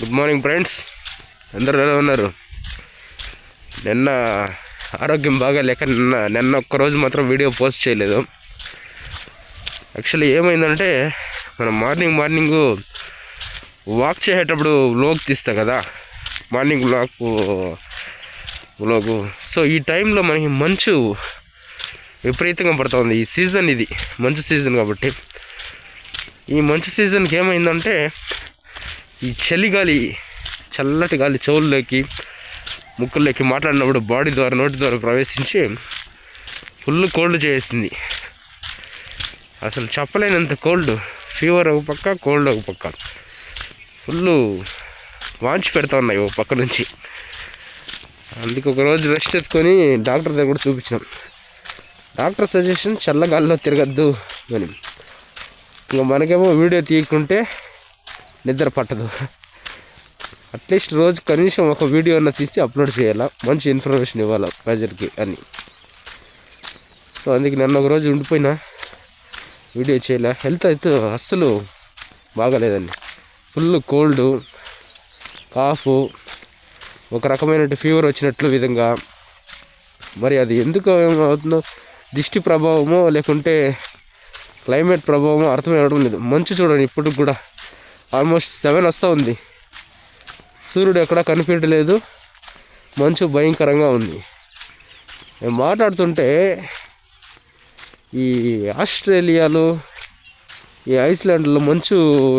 Good morning friends అందరూ ఎలా ఉన్నారు? నిన్న ఆరోగ్యం బాగా లేక నిన్న నిన్న ఒక్కరోజు మాత్రం వీడియో పోస్ట్ చేయలేదు. యాక్చువల్లీ ఏమైందంటే మనం మార్నింగ్ మార్నింగ్ వాక్ చేసేటప్పుడు వ్లోగ్ తీస్తా కదా. Morning vlog వ్లోగు. సో ఈ టైంలో మనకి మంచు విపరీతంగా పడుతుంది ఈ సీజన్ ఇది మంచు సీజన్ కాబట్టి. ఈ మంచు సీజన్కి ఏమైందంటే ఈ చలిగాలి చల్లటి గాలి చెవుల్లోకి ముక్కుల్లోకి మాట్లాడినప్పుడు బాడీ ద్వారా నోటి ద్వారా ప్రవేశించి ఫుల్ కోల్డ్ చేసింది అసలు చెప్పలేనంత కోల్డ్ ఫీవర్ ఒక పక్క కోల్డ్ ఒక పక్క. ఫుల్ వాంచి పెడతా ఉన్నాయి ఒక పక్క నుంచి. అందుకు ఒక రోజు రెస్ట్ ఎత్తుకొని డాక్టర్ దగ్గర కూడా చూపించినాం. డాక్టర్ సజెషన్ చల్లగాలిలో తిరగద్దు అని. ఇంకా మనకేమో వీడియో తీయకుంటే నిద్ర పట్టదు. అట్లీస్ట్ రోజు కనీసం ఒక వీడియో అన్న తీసి అప్లోడ్ చేయాలా? మంచి ఇన్ఫర్మేషన్ ఇవ్వాలా ప్రజలకి అని. సో అందుకే నన్ను ఒక రోజు ఉండిపోయినా వీడియో చేయలే? హెల్త్ అయితే అస్సలు బాగాలేదండి. ఫుల్ కోల్డ్ కాఫ్ ఒక రకమైన ఫీవర్ వచ్చినట్లు విధంగా. మరి అది ఎందుకు అవుతుందో దిష్టి ప్రభావమో లేకుంటే క్లైమేట్ ప్రభావమో అర్థం అవ్వడం లేదు. మంచు చూడండి ఇప్పటికి కూడా. ఆల్మోస్ట్ సెవెన్ వస్తూ ఉంది. సూర్యుడు ఎక్కడా కనిపించలేదు మంచు భయంకరంగా ఉంది. నేను మాట్లాడుతుంటే ఈ ఆస్ట్రేలియాలో ఈ ఐస్లాండ్లో మంచు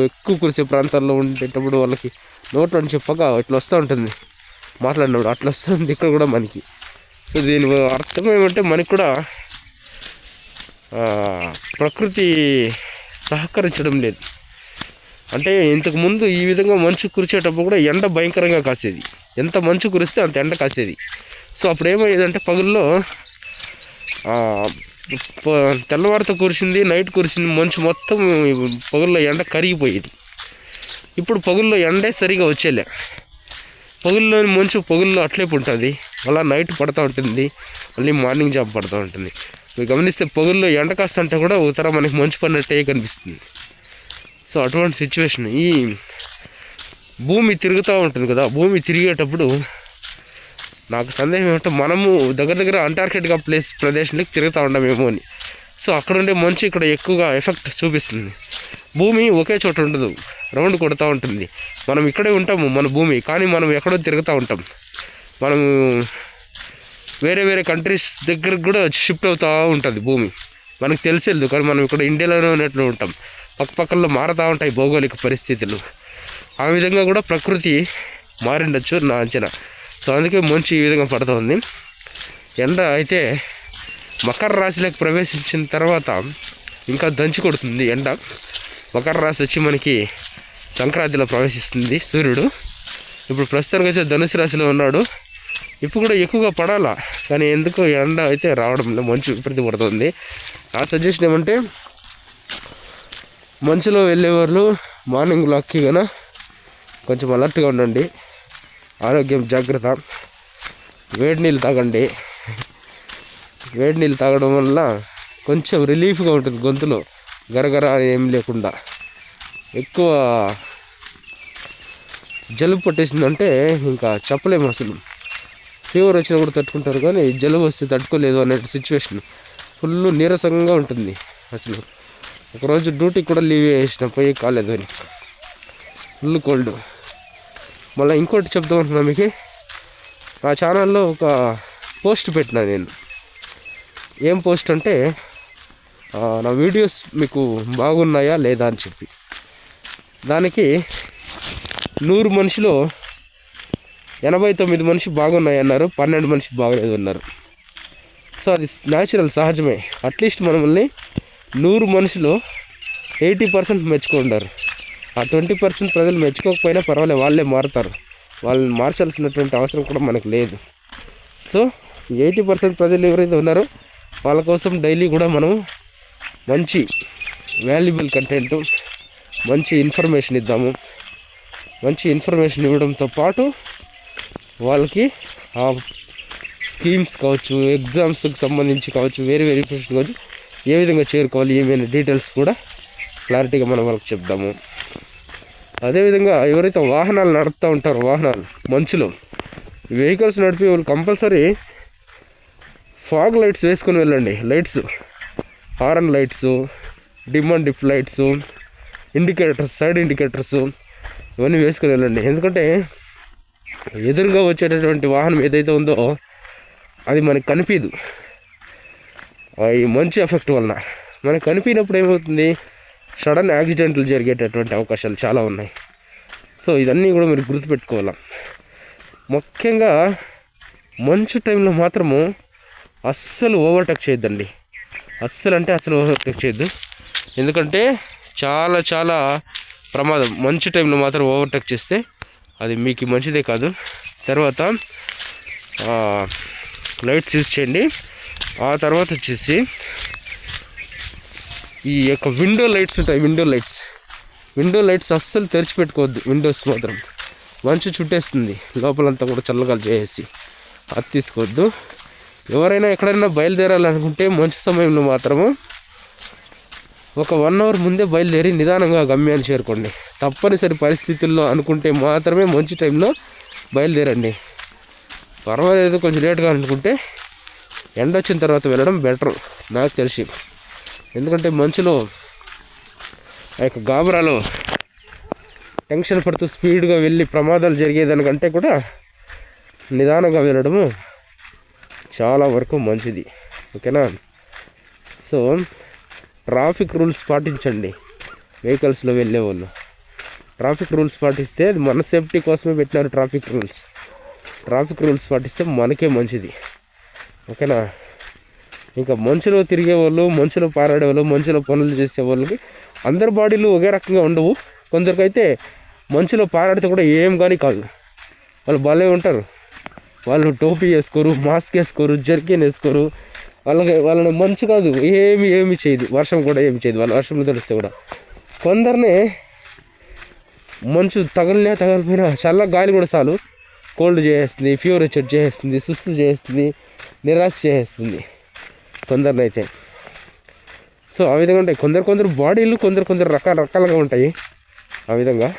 ఎక్కువ కురిసే ప్రాంతాల్లో ఉండేటప్పుడు వాళ్ళకి నోట్లో నుంచి చెప్పక ఇట్లా వస్తూ ఉంటుంది. మాట్లాడినప్పుడు అట్లా వస్తుంది ఇక్కడ కూడా మనకి. సో దీని అర్థం ఏమంటే మనకి కూడా ప్రకృతి సహకరించడం లేదు. అంటే ఇంతకు ముందు ఈ విధంగా మంచు కురిచేటప్పుడు కూడా ఎండ భయంకరంగా కాసేది. ఎంత మంచు కురిస్తే అంత ఎండ కాసేది. సో అప్పుడు ఏమయ్యేదంటే పగుల్లో తెల్లవారితో కురిసింది నైట్ కురిసింది మంచు మొత్తం పగుల్లో ఎండ కరిగిపోయేది. ఇప్పుడు పగుల్లో ఎండే సరిగా వచ్చేలే. పగుల్లోని మంచు పగుల్లో అట్లే ఉంటుంది అలా నైట్ పడుతూ ఉంటుంది. మళ్ళీ మార్నింగ్ జాబ్ పడుతూ ఉంటుంది. మీరు గమనిస్తే పగుల్లో ఎండ కాస్తంటే కూడా ఒక మనకి మంచు పడినట్టే కనిపిస్తుంది. సో అటువంటి సిచ్యువేషన్ ఈ భూమి తిరుగుతూ ఉంటుంది కదా భూమి తిరిగేటప్పుడు నాకు సందేహం ఏమంటే మనము దగ్గర దగ్గర అంటార్కిటికా ప్లేస్ ప్రదేశంలోకి తిరుగుతూ ఉండమేమో అని. సో అక్కడ ఉండే మంచు ఇక్కడ ఎక్కువగా ఎఫెక్ట్ చూపిస్తుంది. భూమి ఒకే చోట ఉండదు రౌండ్ కొడుతూ ఉంటుంది. మనం ఇక్కడే ఉంటాము మన భూమి కానీ మనం ఎక్కడో తిరుగుతూ ఉంటాం. మనము వేరే వేరే కంట్రీస్ దగ్గరకు కూడా షిఫ్ట్ అవుతూ ఉంటుంది భూమి. మనకు తెలిసేది కానీ మనం ఇక్కడ ఇండియాలోనే ఉన్నట్లు ఉంటాం. పక్కపక్కల్లో మారుతూ ఉంటాయి భౌగోళిక పరిస్థితులు. ఆ విధంగా కూడా ప్రకృతి మారిండొచ్చు నా అంచనా. సో అందుకే మంచు ఈ విధంగా పడుతుంది. ఎండ అయితే మకర రాశిలోకి ప్రవేశించిన తర్వాత ఇంకా దంచి కొడుతుంది ఎండ. మకర రాశి వచ్చి మనకి సంక్రాంతిలో ప్రవేశిస్తుంది సూర్యుడు. ఇప్పుడు ప్రస్తుతానికి అయితే ధనుసు రాశిలో ఉన్నాడు. ఇప్పుడు కూడా ఎక్కువగా పడాలా? కానీ ఎందుకు ఎండ అయితే రావడం మంచి మంచు విపరీత పడుతుంది. ఆ సజెషన్ ఏమంటే మంచులో వెళ్ళే వాళ్ళు మార్నింగ్ లాక్కి కన కొంచెం అలర్ట్గా ఉండండి. ఆరోగ్యం జాగ్రత్త. వేడి నీళ్ళు తాగండి. వేడి నీళ్ళు తాగడం వల్ల కొంచెం రిలీఫ్గా ఉంటుంది గొంతులో. గరగర ఏం లేకుండా. ఎక్కువ జలుబు పట్టేసిందంటే ఇంకా చెప్పలేము అసలు. ఫీవర్ వచ్చినా కూడా తట్టుకుంటారు కానీ జలుబు వస్తే తట్టుకోలేదు అనే సిచ్యువేషన్ ఫుల్ నీరసంగా ఉంటుంది అసలు. ఒకరోజు డ్యూటీ కూడా లీవ్ వేసిన పోయి కాలేదు అని. ఫుల్ కోల్డ్ మళ్ళీ ఇంకోటి చెప్దాం అంటున్నా మీకు. నా ఛానల్లో ఒక పోస్ట్ పెట్టినా నేను. ఏం పోస్ట్ అంటే నా వీడియోస్ మీకు బాగున్నాయా లేదా అని చెప్పి. దానికి నూరు మనిషిలో ఎనభై తొమ్మిది మనిషి బాగున్నాయి అన్నారు పన్నెండు మనిషి బాగలేదు అన్నారు సో అది న్యాచురల్ సహజమే. అట్లీస్ట్ మనల్ని నూరు మనుషులు ఎయిటీ పర్సెంట్ మెచ్చుకుంటారు. ఆ ట్వంటీ పర్సెంట్ ప్రజలు మెచ్చుకోకపోయినా పర్వాలేదు వాళ్ళే మారుతారు. వాళ్ళని మార్చాల్సినటువంటి అవసరం కూడా మనకు లేదు. సో ఎయిటీ పర్సెంట్ ప్రజలు ఎవరైతే ఉన్నారో వాళ్ళ కోసం డైలీ కూడా మనం మంచి వాల్యుబుల్ కంటెంట్ మంచి ఇన్ఫర్మేషన్ ఇద్దాము. మంచి ఇన్ఫర్మేషన్ ఇవ్వడంతో పాటు వాళ్ళకి ఆ స్కీమ్స్ కావచ్చు ఎగ్జామ్స్కి సంబంధించి కావచ్చు వేరే వేరే ఇన్ఫర్మేషన్ కావచ్చు ఏ విధంగా చేరుకోవాలి ఏమైనా డీటెయిల్స్ కూడా క్లారిటీగా మనం వాళ్ళకి చెప్దాము. అదేవిధంగా ఎవరైతే వాహనాలు నడుపుతూ ఉంటారో వాహనాలు మంచులో వెహికల్స్ నడిపే వాళ్ళు కంపల్సరీ ఫాగ్ లైట్స్ వేసుకొని వెళ్ళండి. Lights horn lights dim and dip lights indicators side indicators ఇవన్నీ వేసుకొని వెళ్ళండి. ఎందుకంటే ఎదురుగా వచ్చేటటువంటి వాహనం ఏదైతే ఉందో అది మనకు కనిపించదు ఈ మంచి ఎఫెక్ట్ వలన మనకు కనిపించినప్పుడు ఏమవుతుంది? సడన్ యాక్సిడెంట్లు జరిగేటటువంటి అవకాశాలు చాలా ఉన్నాయి. సో ఇదన్నీ కూడా మీరు గుర్తుపెట్టుకోవాలి? ముఖ్యంగా మంచు టైంలో మాత్రము అస్సలు ఓవర్టేక్ చేయొద్దండి. అస్సలు అంటే అసలు ఓవర్టేక్ చేయొద్దు. ఎందుకంటే చాలా చాలా ప్రమాదం. మంచు టైంలో మాత్రం ఓవర్టేక్ చేస్తే అది మీకు మంచిదే కాదు. తర్వాత లైట్స్ యూజ్ చేయండి. ఆ తర్వాత వచ్చేసి ఈ యొక్క విండో లైట్స్ ఉంటాయి విండో లైట్స్ విండో లైట్స్ అస్సలు తెరిచిపెట్టుకోవద్దు విండోస్ మాత్రం. మంచు చుట్టేస్తుంది లోపలంతా కూడా చల్లగాలు చేసేసి అది తీసుకోవద్దు. ఎవరైనా ఎక్కడైనా బయలుదేరాలనుకుంటే మంచు సమయంలో మాత్రము ఒక వన్ అవర్ ముందే బయలుదేరి నిదానంగా గమ్యాన్ని చేరుకోండి. తప్పనిసరి పరిస్థితుల్లో అనుకుంటే మాత్రమే మంచి టైంలో బయలుదేరండి. పర్వాలేదు కొంచెం లేట్గా అనుకుంటే ఎండ వచ్చిన తర్వాత వెళ్ళడం బెటర్ నాకు తెలిసి. ఎందుకంటే మంచులో ఆ యొక్క గాబరాలో టెన్షన్ పడుతూ స్పీడ్గా వెళ్ళి ప్రమాదాలు జరిగేదానికంటే కూడా నిదానంగా వెళ్ళడము చాలా వరకు మంచిది. ఓకేనా? సో ట్రాఫిక్ రూల్స్ పాటించండి వెహికల్స్లో వెళ్ళే వాళ్ళు ట్రాఫిక్ రూల్స్ పాటిస్తే అది మన సేఫ్టీ కోసమే పెట్టినారు ట్రాఫిక్ రూల్స్. ట్రాఫిక్ రూల్స్ పాటిస్తే మనకే మంచిది. ఓకేనా? ఇంకా మంచులో తిరిగే వాళ్ళు మంచులో పారాడే వాళ్ళు మంచులో పనులు చేసే వాళ్ళకి అందరి బాడీలు ఒకే రకంగా ఉండవు. కొందరికైతే మంచులో పారాడితే కూడా ఏం కానీ కాదు. వాళ్ళు భలే ఉంటారు. వాళ్ళు టోపీ వేసుకోరు మాస్క్ వేసుకోరు జర్కిన్ వేసుకోరు. వాళ్ళకి వాళ్ళని మంచు కాదు ఏమి ఏమి చేయదు. వర్షం కూడా ఏమి చేయదు. వాళ్ళు వర్షంలో తడిస్తే కూడా. కొందరిని మంచు తగలినా తగలిపోయినా చల్ల గాలి కూడా చాలు. కోల్డ్ చేసేస్తుంది ఫీవర్ వచ్చేట్టు చేసేస్తుంది సుస్తు చేస్తుంది నిరాశ చేసేస్తుంది. కొందరిని అయితే. సో ఆ విధంగా ఉంటాయి. కొందరు కొందరు బాడీలు కొందరు కొందరు రకరకాలుగా ఉంటాయి. ఆ విధంగా.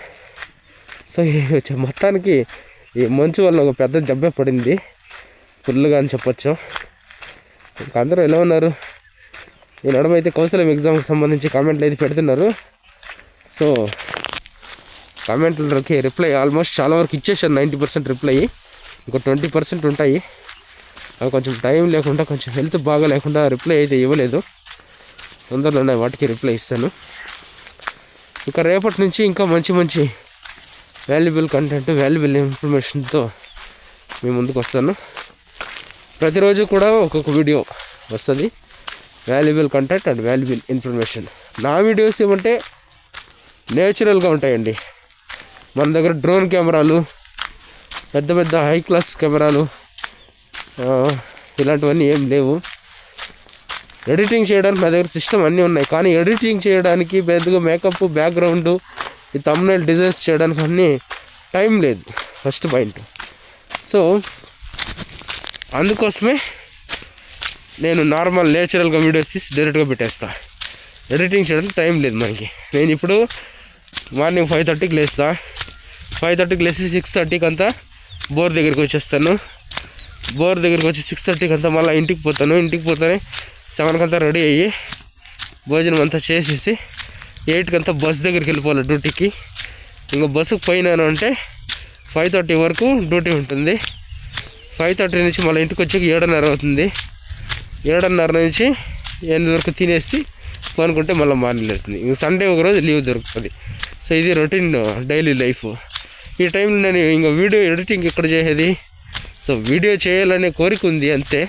సో ఈ వచ్చే- మొత్తానికి ఈ మంచు వల్ల ఒక పెద్ద దెబ్బ పడింది. ఫుల్గా అని చెప్పొచ్చు. ఇంకా అందరూ ఎలా ఉన్నారు? ఈ నడమైతే కౌన్సిలింగ్ ఎగ్జామ్కి సంబంధించి కామెంట్లు అయితే పెడుతున్నారు. సో కామెంట్లకి రిప్లై ఆల్మోస్ట్ చాలా వరకు ఇచ్చేసాను నైంటీ పర్సెంట్ రిప్లై. ఇంకో ట్వంటీ పర్సెంట్ ఉంటాయి. అవి కొంచెం టైం లేకుండా కొంచెం హెల్త్ బాగా లేకుండా రిప్లై అయితే ఇవ్వలేదు. తొందరలోనే వాటికి రిప్లై ఇస్తాను. ఇంకా రేపటి నుంచి ఇంకా మంచి మంచి వాల్యుబుల్ కంటెంట్ వాల్యుబుల్ ఇన్ఫర్మేషన్తో మీ ముందుకు వస్తాను. ప్రతిరోజు కూడా ఒక్కొక్క వీడియో వస్తుంది. Valuable content and valuable information నా వీడియోస్ ఏమంటే నేచురల్గా ఉంటాయండి. మన దగ్గర డ్రోన్ కెమెరాలు పెద్ద పెద్ద హై క్లాస్ కెమెరాలు ఇలాంటివన్నీ ఏం లేవు. ఎడిటింగ్ చేయడానికి నా దగ్గర సిస్టమ్ అన్నీ ఉన్నాయి. కానీ ఎడిటింగ్ చేయడానికి పెద్దగా మేకప్ బ్యాక్గ్రౌండ్ ఈ తమ్నైల్ డిజైన్స్ చేయడానికి అన్నీ టైం లేదు. ఫస్ట్ పాయింట్ సో అందుకోసమే నేను నార్మల్ నేచురల్గా వీడియోస్ తీసి డైరెక్ట్గా పెట్టేస్తా. ఎడిటింగ్ చేయడానికి టైం లేదు మనకి. నేను ఇప్పుడు మార్నింగ్ ఫైవ్ థర్టీకి లేస్తా. ఫైవ్ థర్టీకి లేచి సిక్స్ థర్టీకి అంతా బోర్ దగ్గరికి వచ్చేస్తాను. బోర్ దగ్గరికి వచ్చి సిక్స్ థర్టీకి అంతా మళ్ళీ ఇంటికి పోతాను. ఇంటికి పోతానే సెవెన్కి అంతా రెడీ అయ్యి భోజనం అంతా చేసేసి ఎయిట్కి అంతా బస్ దగ్గరికి వెళ్ళిపోవాలి డ్యూటీకి. ఇంకా బస్సుకు పోయినాను అంటే ఫైవ్ థర్టీ వరకు డ్యూటీ ఉంటుంది. ఫైవ్ థర్టీ నుంచి మళ్ళీ ఇంటికి వచ్చి ఏడున్నర అవుతుంది. ఏడున్నర నుంచి ఎనిమిది వరకు తినేసి పనుకుంటే మళ్ళీ మార్నింగ్ లేస్తుంది. ఇంక సండే ఒక రోజు లీవ్ దొరుకుతుంది. సో ఇది రొటీన్ డైలీ లైఫ్. ఈ టైంలో నేను ఇంకా వీడియో ఎడిటింగ్ ఇక్కడ చేసేది. సో వీడియో చేయాలనే కోరిక ఉంది అంతే.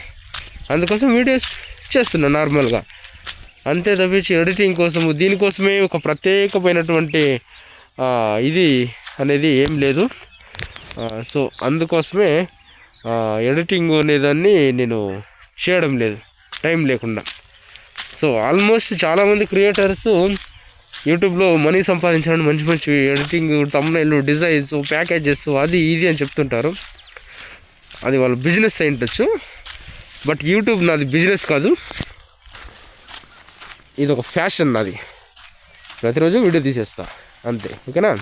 అందుకోసం వీడియోస్ చేస్తున్నా నార్మల్గా అంతే తప్పించి ఎడిటింగ్ కోసము దీనికోసమే ఒక ప్రత్యేకమైనటువంటి ఇది అనేది ఏం లేదు. సో అందుకోసమే ఎడిటింగ్ అనేదాన్ని నేను చేయడం లేదు. టైం లేకుండా. సో ఆల్మోస్ట్ చాలామంది క్రియేటర్స్ యూట్యూబ్లో మనీ సంపాదించడానికి మంచి మంచి ఎడిటింగ్ తమ్నైళ్ళు డిజైన్స్ ప్యాకేజెస్ అది ఇది అని చెప్తుంటారు. అది వాళ్ళ బిజినెస్ అయి ఉండొచ్చు. బట్ యూట్యూబ్ నాది బిజినెస్ కాదు. ఇది ఒక ఫ్యాషన్ నాది. ప్రతిరోజు వీడియో తీసేస్తా. అంతే. ఓకేనా?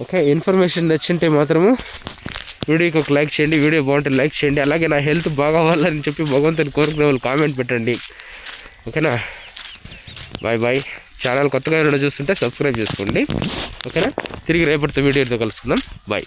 ఓకే ఇన్ఫర్మేషన్ నచ్చింటే మాత్రము వీడియోకి ఒక లైక్ చేయండి వీడియో బాగుంటే లైక్ చేయండి. అలాగే నా హెల్త్ బాగవ్వాలని చెప్పి భగవంతుని కోరుకునే వాళ్ళు కామెంట్ పెట్టండి. ఓకేనా? బాయ్ బాయ్ ఛానల్ కొత్తగా ఎవరైనా చూస్తుంటే సబ్స్క్రైబ్ చేసుకోండి. ఓకేనా? తిరిగి రేపటితో వీడియోతో కలుసుకుందాం. బాయ్.